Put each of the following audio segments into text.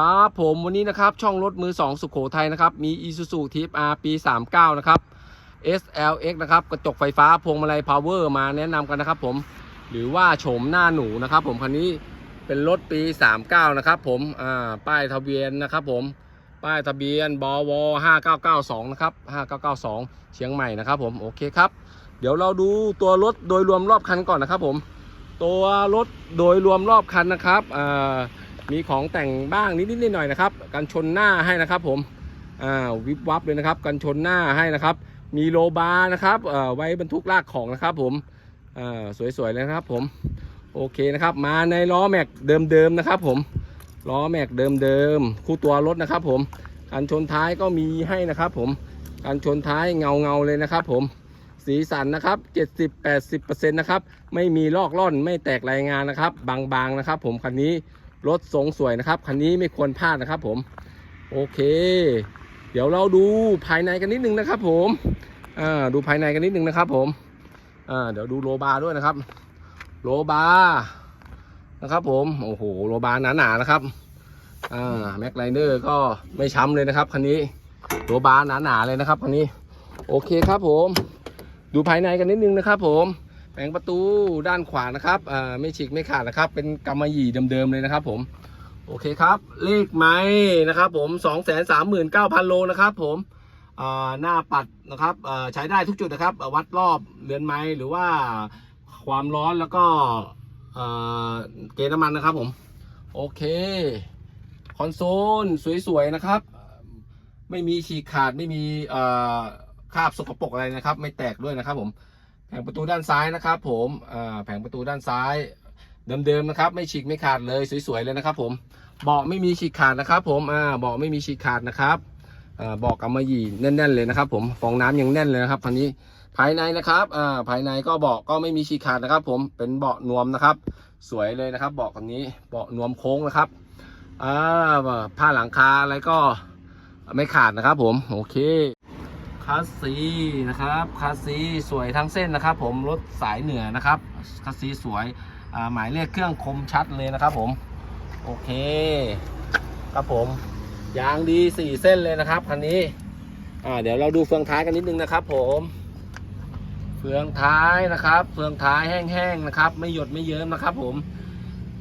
ครับผมวันนี้นะครับช่องรถมือ 2 สุขโขทัยนะครับมี Isuzu TFR ปี 39 นะครับ SLX นะครับกระจกไฟฟ้าพวงมาลัย Power มาแนะนำกันนะครับผมหรือว่าโฉมหน้าหนูนะครับผมคันนี้เป็นรถปี 39 นะครับผมอ่าป้ายทะเบียนนะครับผมป้ายทะเบียนบว5992 นะครับ 5992 เชียงใหม่นะครับผมโอเคครับ เดี๋ยวเราดูตัวรถโดยรวมรอบคันก่อนนะครับผมตัวรถโดยรวมรอบคันนะครับอ่า มีของแต่งบ้างนิดๆหน่อยๆนะครับ กันชนหน้าให้นะครับ ผมอ่าวิบวับเลยนะครับ กันชนหน้าให้นะครับ มีโลบาร์นะครับเอ่อไว้บรรทุกลากของนะครับ ผมอ่าสวยๆเลยนะครับ ผมโอเคนะครับ มาในล้อแม็กเดิมๆนะครับ ผมล้อแม็กเดิมๆคู่ตัวรถนะครับ ผมกันชนท้ายก็มีให้นะครับ ผมกันชนท้ายเงาเงาๆเลยนะครับ ผมสีสันนะครับ 70-80%นะครับ ไม่มีลอกล่อนไม่แตกรายงานนะครับ บางๆนะครับ ผมคันนี้ รถทรงสวยนะครับ คันนี้ไม่ควรพลาดนะครับผม โอเค เดี๋ยวเราดูภายในกันนิดนึงนะครับ ผมอ่าดูภายในกันนิดนึงนะครับ ผมอ่าเดี๋ยวดูโลบาร์ด้วยนะครับ โลบาร์นะครับ ผมโอ้โหโลบาร์หนาๆนะครับอ่าแม็กไลเนอร์ก็ไม่ช้ำเลยนะครับคันนี้โลบาร์หนาๆเลยนะครับคันนี้ โอเคครับผม ดูภายในกันนิดนึงนะครับ ผม แผงประตูด้านขวานะครับอ่าไม่ฉีกไม่ขาดนะครับ เป็นกำมะหยี่เดิมๆเลยนะครับ ผม โอเคครับ เลขไม้นะครับ ผม2 3 9 0 0 0โลนะครับ ผมอ่าหน้าปัดนะครับอ่าใช้ได้ทุกจุดนะครับ วัดรอบเรือนไม้หรือว่าความร้อนแล้วก็อ่าเกณฑ์น้ำมันนะครับ ผม โอเค คอนโซลสวยๆนะครับ ไม่มีฉีกขาดไม่มีอ่อคราบสกปรกอะไรนะครับ ไม่แตกด้วยนะครับผม แผงประตูด้านซ้ายนะครับ ผมอ่าแผงประตูด้านซ้ายเดิมๆนะครับ ไม่ฉีกไม่ขาดเลยสวยๆเลยนะครับผมเบาะไม่มีฉีกขาดนะครับ ผมอ่าเบาะไม่มีฉีกขาดนะครับอ่าเบาะกำมะหยี่แน่นๆเลยนะครับ ผมฟองน้ำยังแน่นเลยนะครับคันนี้ภายในนะครับอ่าภายในก็เบาะก็ไม่มีฉีกขาดนะครับ ผมเป็นเบาะนวมนะครับ สวยเลยนะครับเบาะคันนี้เบาะนวมโค้งนะครับอ่าผ้าหลังคาอะไรก็ไม่ขาดนะครับ ผมโอเค คัสซีนะครับคัสซีสวยทั้งเส้นนะครับ ผมรถสายเหนือนะครับคัสซีสวยหมายเลขเครื่องคมชัดเลยนะครับ ผมโอเค ครับผมยางดีสี่เส้นเลยนะครับคันนี้เดี๋ยวเราดูเฟืองท้ายกันนิดนึงนะครับ ผมเฟืองท้ายนะครับ เฟืองท้ายแห้งๆนะครับ ไม่หยดไม่เยิ้มนะครับ ผม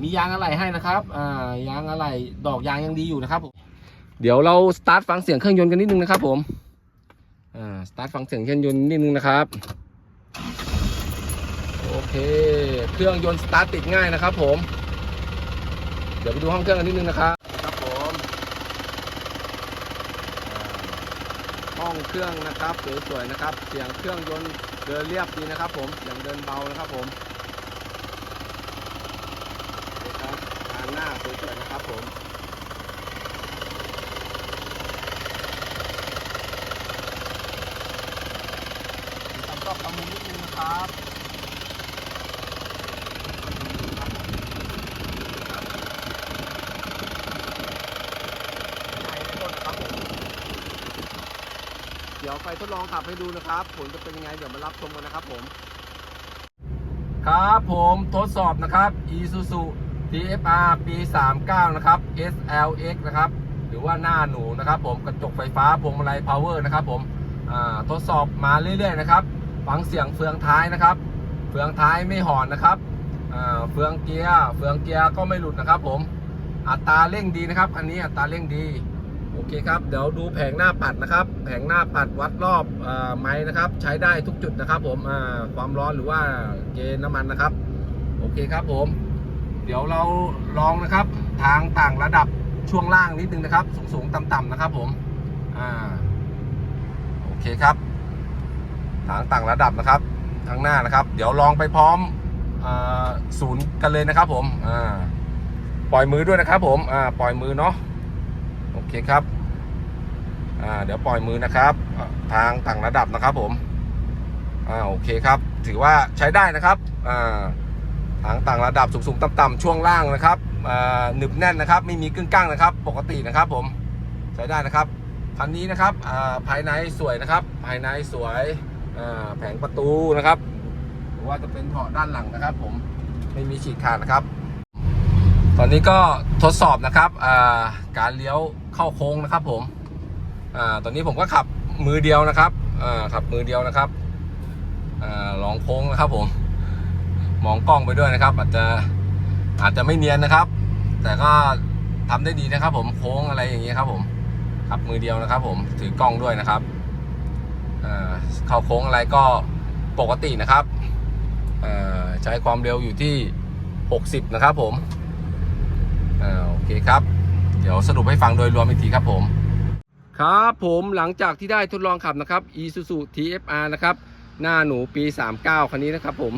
มียางอะไหล่ให้นะครับยางอะไหล่ดอกยางยังดีอยู่นะครับผมเดี๋ยวเราสตาร์ทฟังเสียงเครื่องยนต์กันนิดนึงนะครับผม อ่าสตาร์ทฟังเสียงเครื่องยนต์นิดนึงนะครับ โอเค เครื่องยนต์สตาร์ทติดง่ายนะครับผม เดี๋ยวไปดูห้องเครื่องกันนิดนึงนะครับครับผมห้องเครื่องนะครับสวยๆนะครับ เสียงเครื่องยนต์เดินเรียบดีนะครับ ผมเสียงเดินเบานะครับผมคครับทางหน้าสวยๆนะครับผม มุนนิดนึงนะครับเดี๋ยวไปทดลองขับให้ดูนะครับ ผลจะเป็นยังไง เดี๋ยวมารับชมกันนะครับผม ครับผมทดสอบนะครับ Isuzu TFR ปี 39 นะครับ SLX นะครับ หรือว่าหน้าหนูนะครับผมกระจกไฟฟ้าพวงมาลัย power นะครับผมทดสอบมาเรื่อยๆนะครับ ฟังเสียงเฟืองท้ายนะครับ เฟืองท้ายไม่หอนนะครับเฟืองเกียร์เฟืองเกียร์ก็ไม่หลุดนะครับ ผมอัตราเร่งดีนะครับ อันนี้อัตราเร่งดีโอเคครับเดี๋ยวดูแผงหน้าปัดนะครับ แผงหน้าปัดวัดรอบอไม้นะครับ ใช้ได้ทุกจุดนะครับ ผมความร้อนหรือว่าเกณฑ์น้ำมันนะครับ โอเคครับผม เดี๋ยวเราลองนะครับ ทางต่างระดับช่วงล่างนิดนึงนะครับ สูงๆต่ำๆนะครับ ผมอ่าโอเคครับ ทางต่างระดับนะครับทางหน้านะครับ เดี๋ยวลองไปพร้อมศูนย์กันเลยนะครับผมปล่อยมือด้วยนะครับผมปล่อยมือเนาะโอเคครับเดี๋ยวปล่อยมือนะครับ ทางต่างระดับนะครับผมอโอเคครับ ถือว่าใช้ได้นะครับทางต่างระดับสูงๆต่ำๆช่วงล่างนะครับหนึบแน่นนะครับ ไม่มีกึ่งก้างนะครับ ปกตินะครับผมใช้ได้นะครับคันนี้นะครับภายในสวยนะครับ ภายในสวย แผงประตูนะครับหรือว่าจะเป็นเบาะด้านหลังนะครับ ผมไม่มีฉีกขาดนะครับ ตอนนี้ก็ทดสอบนะครับการเลี้ยวเข้าโค้งนะครับ ผมอตอนนี้ผมก็ขับมือเดียวนะครับขับมือเดียวนะครับอลองโค้งนะครับ ผม มองกล้องไปด้วยนะครับ อาจจะอาจจะไม่เนียนนะครับ แต่ก็ทำได้ดีนะครับ ผมโค้งอะไรอย่างเงี้ยครับ ผมขับมือเดียวนะครับ ผมถือกล้องด้วยนะครับ เข้าโค้งอะไรก็ปกตินะครับใช้ความเร็วอยู่ที่ 60 นะครับผมอโอเคครับ เดี๋ยวสรุปให้ฟังโดยรวมอีกทีครับผม ครับผมหลังจากที่ได้ทดลองขับนะครับ Isuzu TFR นะครับหน้าหนูปี 39 คันนี้นะครับผม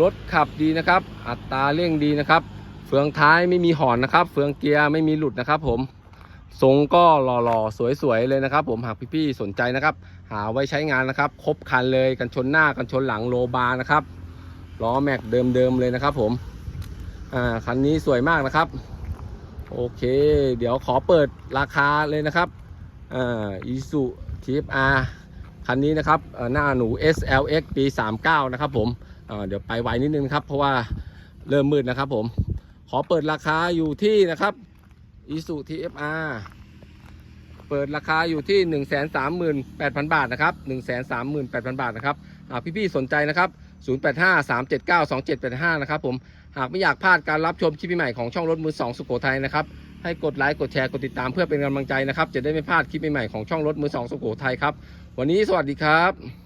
รถขับดีนะครับ อัตราเร่งดีนะครับ เฟืองท้ายไม่มีหอนนะครับ เฟืองเกียร์ไม่มีหลุดนะครับผม ทรงก็หล่อๆ สวยๆ เลยนะครับ ผมหากพี่ๆ สนใจนะครับ หาไว้ใช้งานนะครับ ครบคันเลยกันชนหน้ากันชนหลังโลบาร์นะครับล้อแม็กเดิมๆ เลยนะครับ ผมอ่าคันนี้สวยมากนะครับ โอเค เดี๋ยวขอเปิดราคาเลยนะครับอ่าอีซูทีฟอาร์คันนี้นะครับหน้าหนู SLX ปี 39 นะครับผมเดี๋ยวไปไวนิดนึงครับ เพราะว่าเริ่มมืดนะครับผม ขอเปิดราคาอยู่ที่นะครับ อีซู TFR เปิดราคาอยู่ที่ 138,000 บาทนะครับ 138,000 บาทนะครับหากพี่ๆสนใจนะครับ 0853792785 นะครับผม หากไม่อยากพลาดการรับชมคลิปใหม่ของช่องรถมือ 2 สุโขทัยนะครับ ให้กดไลค์กดแชร์กดติดตามเพื่อเป็นกำลังใจนะครับ จะได้ไม่พลาดคลิปใหม่ของช่องรถมือ 2 สุโขทัยครับ วันนี้สวัสดีครับ